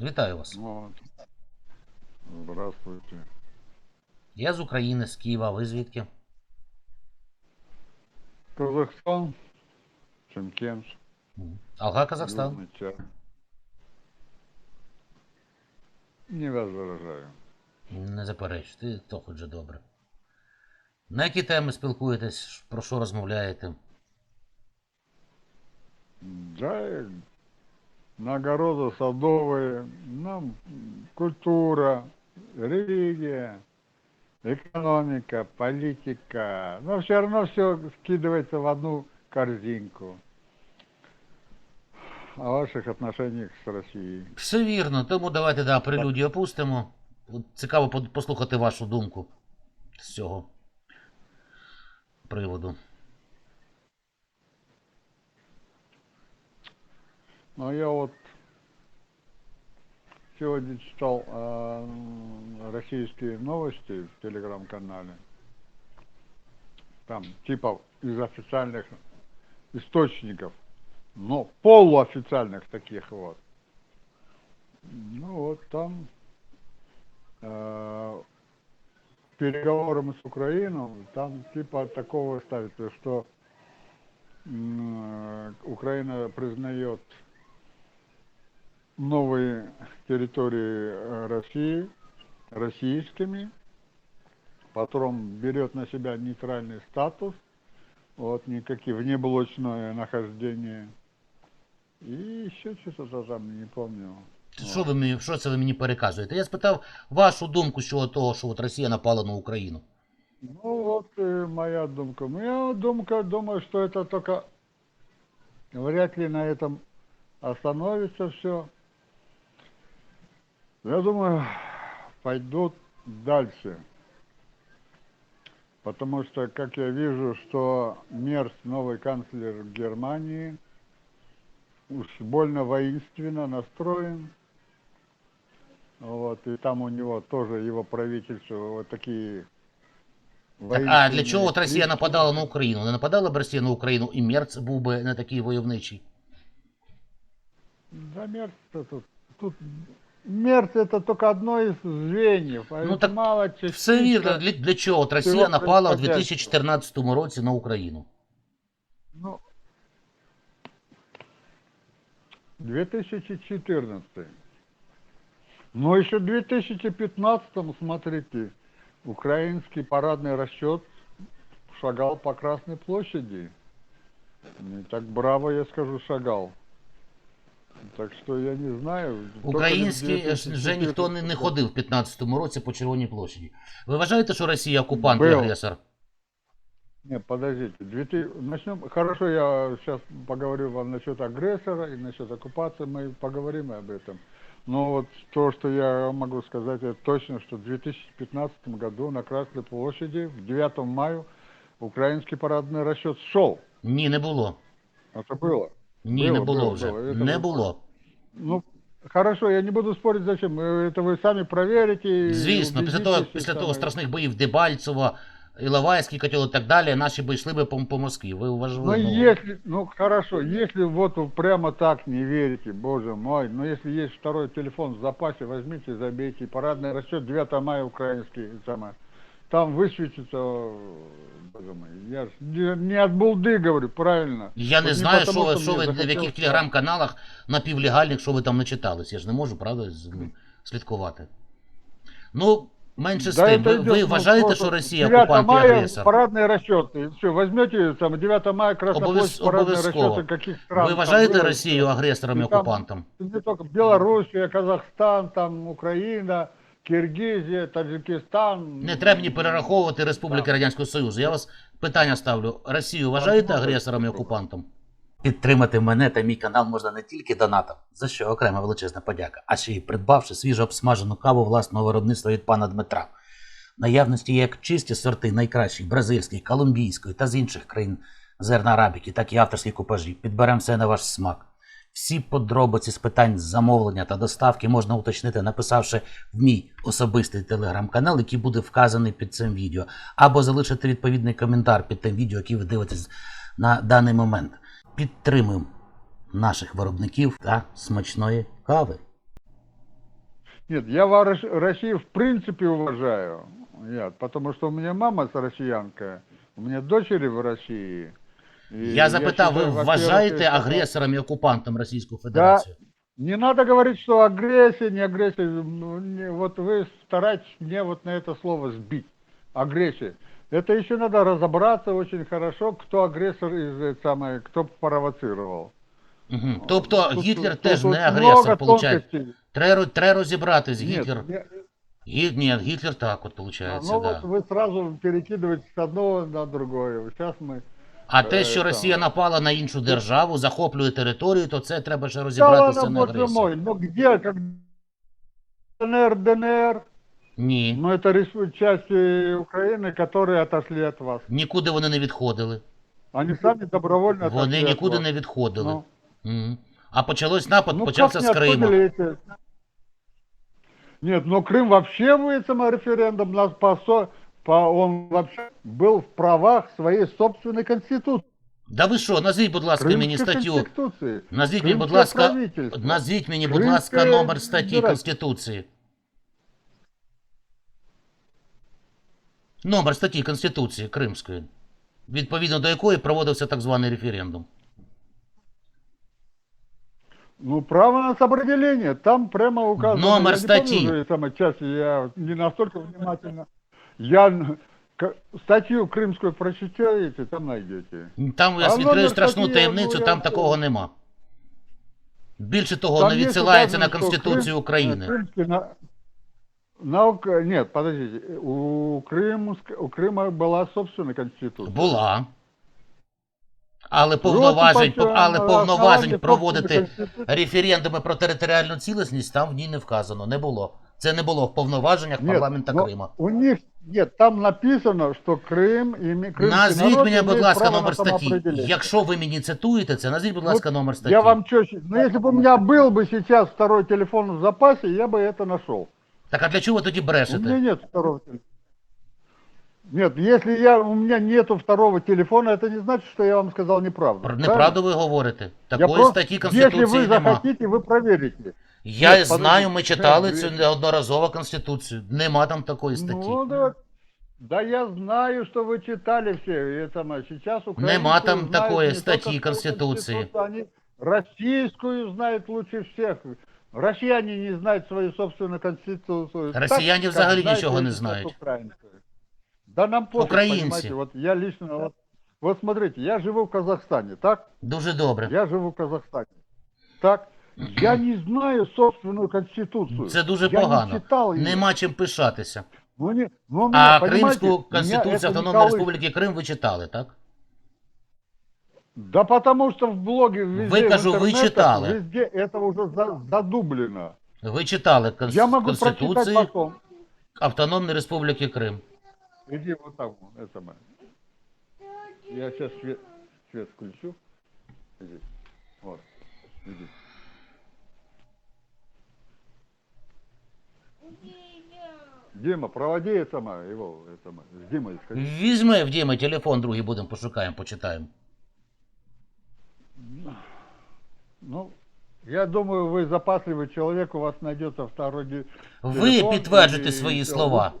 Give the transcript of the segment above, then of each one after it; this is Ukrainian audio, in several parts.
Вітаю вас. Здравствуйте. Я з України, з Києва, ви звідки? Казахстан, Шымкент, Мгм. Алга, Казахстан. Не возражаю. Не заперечуйте, то хоч же добре. На які теми спілкуєтесь, про що розмовляєте? Да, и на огороды садовые, нам культура, религия, экономика, политика. Но все равно все скидывается в одну корзинку. О ваших отношениях с Россией. Все вірно, тому давайте да, прелюдію опустимо. От Цікаво по- послухати вашу думку з цього приводу. Ну, я вот сегодня читал э, российские новости в телеграм-канале. Там типа из официальных источников, но полуофициальных таких вот. Ну вот там э, переговорам с Украиной, там типа такого ставится, что э, Украина признает новые территории э, России российскими, потом берет на себя нейтральный статус, вот никакие внеблочное нахождение и еще что-то там не помню. Що, ви мені, що це ви мені переказуєте? Я спитав вашу думку щодо того, що от Росія напала на Україну. Ну вот э, моя думка. Моя думка, думаю, что это только вряд ли на этом остановится все. Я думаю, пойдут дальше. Потому что, как я вижу, что Мерс, новый канцлер Германии, уж больно воинственно настроен. Вот, и там у него тоже его правительство вот такие Так, а для воинственные чого от Росія клички. нападала на Україну? Не нападала б Росія на Україну і Мерц був би не такий войовничий. Да мерц тут, тут мерц это только одно из звеньев, а Ну это так мало частичка. Все вірно, для, для чого от Росія Всього напала у происходящего. 2014 році на Україну? Ну, 2014. Но еще в 2015, смотрите, украинский парадный расчет шагал по Красной площади. Не так браво, я скажу, шагал. Так что я не знаю. только Український лишь е, вже ніхто не, не 2014. ходив в 15-му році по Червоній площаді. Ви вважаєте, що Росія окупант і Был. агресор? Не, подождите. Две ты- Начнем. Хорошо, я сейчас поговорю вам насчет агрессора и насчет оккупации. Мы поговорим об этом. Но вот то, что я могу сказать, это точно, что в 2015 году на Красной площади в 9 мая украинский парадный расчет шел. Ні, не було. Это было. Ні, Було, не було було, вже. було. Це Не було. було. Ну, хорошо, я не буду спорить, зачем. Э, Это вы сами проверите. и Звісно, після того, убедитесь, и після того самое. страшних боїв Дебальцево, Іловайський котел і так далі, наші б йшли би по, по Москві. Ви Ну, вважали? если, ну, хорошо, если вот вы прямо так не верите, боже мой, но если есть второй телефон в запасе, возьмите, забейте, парадный расчет 9 мая украинский, самое, там высветится, боже мой, я ж не, не от булды говорю, правильно. Я не Вот знаю, потому, що ви, что що мне ви в захотелось яких телеграм-каналах напівлегальних, що ви там не читались. Я ж не можу, правда, з- ну, слідкувати. Ну, менше з Да тим. это Ви, идет, ви ну, вважаєте, просто що Росія 9 окупант і мая агресор? парадные расчеты. Все, возьмете там 9 мая Красная Обов'яз- площадь, парадные обов'язково. расчеты каких стран. Ви там вважаєте было, Росію агресором і І там- окупантом? не только Белоруссия, Казахстан, там Украина, Киргизия, Таджикистан. Не треба мені перераховувати Республіки Радянського Союзу. Я вас питання ставлю. Росію вважаєте агресором і окупантом? Підтримати мене та мій канал можна не тільки донатом, за що окрема величезна подяка, а ще й придбавши свіжо обсмажену каву власного виробництва від пана Дмитра. Наявності є як чисті сорти найкращих бразильської, колумбійської та з інших країн зерна арабіки, так і авторські купажі. Підберемо все на ваш смак. Всі подробиці з питань замовлення та доставки можна уточнити, написавши в мій особистий телеграм-канал, який буде вказаний під цим відео, або залишити відповідний коментар під тим відео, яке ви дивитесь на даний момент. Підтримуємо наших виробників та смачної кави. Нет, я Россию в принципе уважаю. Я, потому что у меня мама с россиянка, у меня дочери в России. И Я запитав, ви считаю, во-первых, вважаєте это- агресором і окупантом Російську Федерацію? Не надо говорить, что агрессия, не агрессия. Ну, не- вот вы стараетесь мне вот на это слово сбить. Агрессия. Это еще надо разобраться очень хорошо, кто агрессор и э, самое, кто провоцировал. Угу. Тобто Тут- Гітлер тут- теж тут не много агресор, виходить. тонкостей. Треба, треба розібратись, Нет, Гітлер. не- Гі... Ні, Гітлер так от виходить, ну да. вот вы сразу перекидываете с одного на другое. Сейчас мы... А те, що Е, Росія там. напала на іншу державу, захоплює територію, то це треба ще Да розібратися ладно, на боже агресії. мой, ну где, как ДНР, ДНР, Ні. ну это ресу- части Украины, которые отошли от вас. Нікуди вони не відходили. Они сами добровольно отошли Вони от нікуди вас. не відходили. Ну. Мгм. А почалось напад, Ну, почався как з не Криму. отходили эти- Нет, но Крым вообще будет самореферендум, нас по, со- по, он вообще был в правах своей собственной конституции. Да ви що, назвіть, будь ласка, мені Крымской статтю. конституции. Назвіть мені, будь Кримське ласка, правительство. назвіть мені, будь Кримське ласка, номер статті Федерація. Конституції. Номер статті Конституції Кримської, відповідно до якої проводився так званий референдум. Ну, право на самоопределение, там прямо указано. Номер я не статьи. помню уже самой части, я не настолько внимательно. Я н- к- статью крымскую прочитаете, там найдете. Там я А відкрию номер страшну статті, таємницю, ну, я- там такого нема. Більше того, Там не есть відсилається на указано, что Конституцію Крым- України. Крымский на- на Ук- Нет, подождите. У, Крымск- у Крыма была собственная конституция. Була. Але повноважень, Ну, от, але на повноважень основанні проводити собственної Конституції. референдуми про територіальну цілісність там в ній не вказано. Не було. Це не було в повноваженнях Нет, парламента но Крима. У них нет, там написано, что Крым и крымский Назвіть народ мені, будь имеет ласка, право на номер статті. самоопределение. Якщо ви мені цитуєте це, назвіть, будь Вот ласка, номер статті. Я вам что, ну если бы у меня был бы сейчас второй телефон в запасе, я бы это нашел. Так а для чого ви тоді У меня брешете? нет второго телефона. Нет, если я, у меня нету второго телефона, это не значит, что я вам сказал неправду. Про- правильно? Неправду ви говорите. Я Такої просто- статті Если Конституції вы нема. захотите, вы проверите. Я Ні, знаю, подожди. ми читали Ні, цю ви- неодноразово Конституцію. Нема там такої статті. Ну, да, да я знаю, что вы читали все. И это, а сейчас украинцы Нема там знают такої не статті только свою Конституції. Конституцию, Они российскую знают лучше всех. Россияне не знают свою собственную конституцию. Россияне как взагалі знают нічого не эти, как знають. украинскую. Да нам пофиг, Українці. понимаете, вот я лично, вот, вот смотрите, я живу в Казахстане, так? Дуже добре. Я живу в Казахстане. Так? Я не знаю собственную конституцию. Це дуже я Не погано. читал ее. Нема чим пишатися. Ну, не, ну, А мне, понимаете, Кримську меня это Конституцію не Автономної колышет. Республіки Крим ви читали, так? Да потому что в блоге везде, Вы, в кажу, вы интернетах, читали. Везде это уже за- задублено. Ви читали Конс- Я могу прочитать Конституцію потом. Автономної Республіки Крим. Иди вот так, вот, это мы. Я сейчас свет, свет включу. Иди. Вот. Иди. Дима, проводи это самое, его, это самое, с Димой сходи. Візьми в Діми телефон, другий будемо пошукаємо, почитаємо. Ну, я думаю, вы запасливый человек, у вас найдется второй ди- Ви телефон підтверджуєте и свої всё. слова.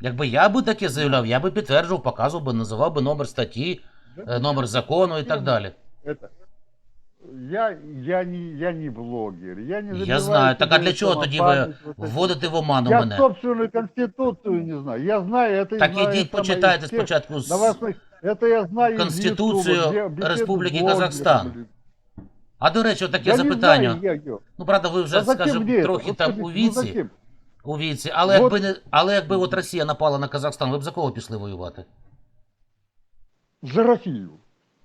Якби я би таке заявляв, я би підтверджував, показував би, називав би номер статті, е, номер закону і так далі. Это, я, я, не, я не блогер, я не Я забиваю знаю. Так а себе для чого тоді ви самопамять, вот это. вводите в оману Я мене? собственную конституцию не знаю. Я знаю, это Так знаю ідіть самое почитайте из тех спочатку з- новостных. Это я знаю из Конституцию Ютуба, где беседы Республики блогеров, Казахстан. блин. А до речі, таке Я не запитання. знаю, я её. Ну, правда, ви вже, Да зачем скажімо, мне это? трохи Вот там скажите, у ну віці. зачем? У віці. Але Вот. якби не але якби от Росія напала на Казахстан, ви б за кого пішли воювати? За Россию.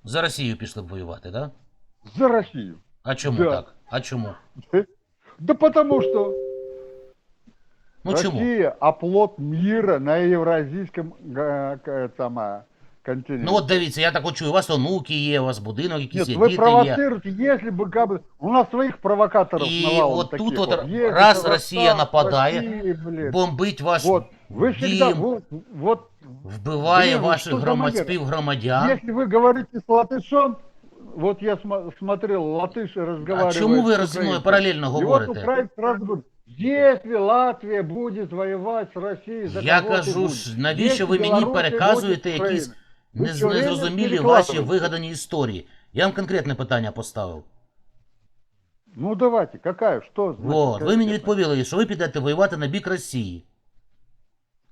За Росію пішли б воювати, так? Да? За Россию. А чому Да. так? А чому? Да потому что Ну чому? Россия оплот мира на евразийском э, к- там, а, континенте. Ну от дивіться, я так от чую, у вас онуки є, у вас будинок якийсь Нет, є, вы діти є. провоцируете, если бы как бы... У нас своих провокаторов И навалом вот таких тут вот вот. Есть раз Казахстан, Россия нападает, Россия, блин. Бомбить ваш Вот, вы всегда, дім, вот, вот, вбиває Блін, ваших що за громад... манера? співгромадян. если вы говорите с латышом, вот я смотрел, латыш разговаривает А чому ви роз мною паралельно И вот говорите? сразу говорит, Если Латвия будет воевать с Россией, за Я кого кажу ж, навіщо ви мені переказуєте якісь нез- що, время незрозумілі ваші вигадані історії? Я вам конкретне питання поставив. Ну давайте, какая, что? значит От, ви мені відповіли, що ви підете воювати на бік Росії.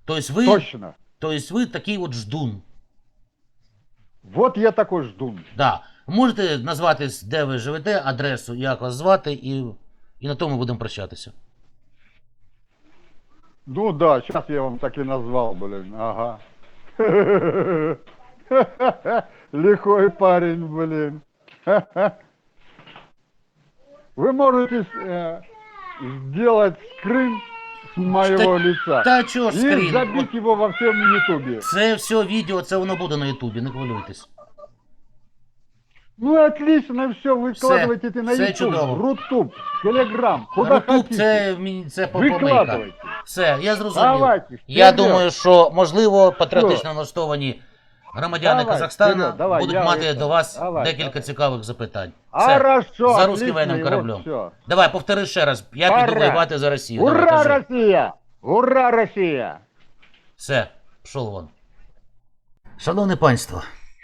Тобто ви, Точно. тобто ви такий от ждун. Вот я такой ждун. Да. Можете назвати, де ви живете, адресу, як вас звати, і, і на тому будемо прощатися. Ну да, сейчас я вам так и назвал, блин, ага. Лихой парень, блин. Вы можете э, сделать скрин с моего лица Та чого ж и забить его во всем ютубе. Це все відео, це воно буде на Ютубі, не хвилюйтесь. Ну отлично, все, выкладывайте это на все ютуб, чудово. рутуб, телеграм, куда Ютуб хотите. це, мені- це по- помийка. Выкладывайте. Все, я зрозумів. Давайте, Я вперед. думаю, що можливо патріотично налаштовані громадяни Давай, Казахстана вперед, давай, будуть я мати это- до вас давай, декілька давай. цікавих запитань. Все. Хорошо, За русским отлично, военным и кораблем. Вот все. Давай, повтори ще раз. Я піду Пора. воювати за Росію. Давай, Ура, кажи. Россия! Ура, Россия! Все, пішов вон. Шановне панство,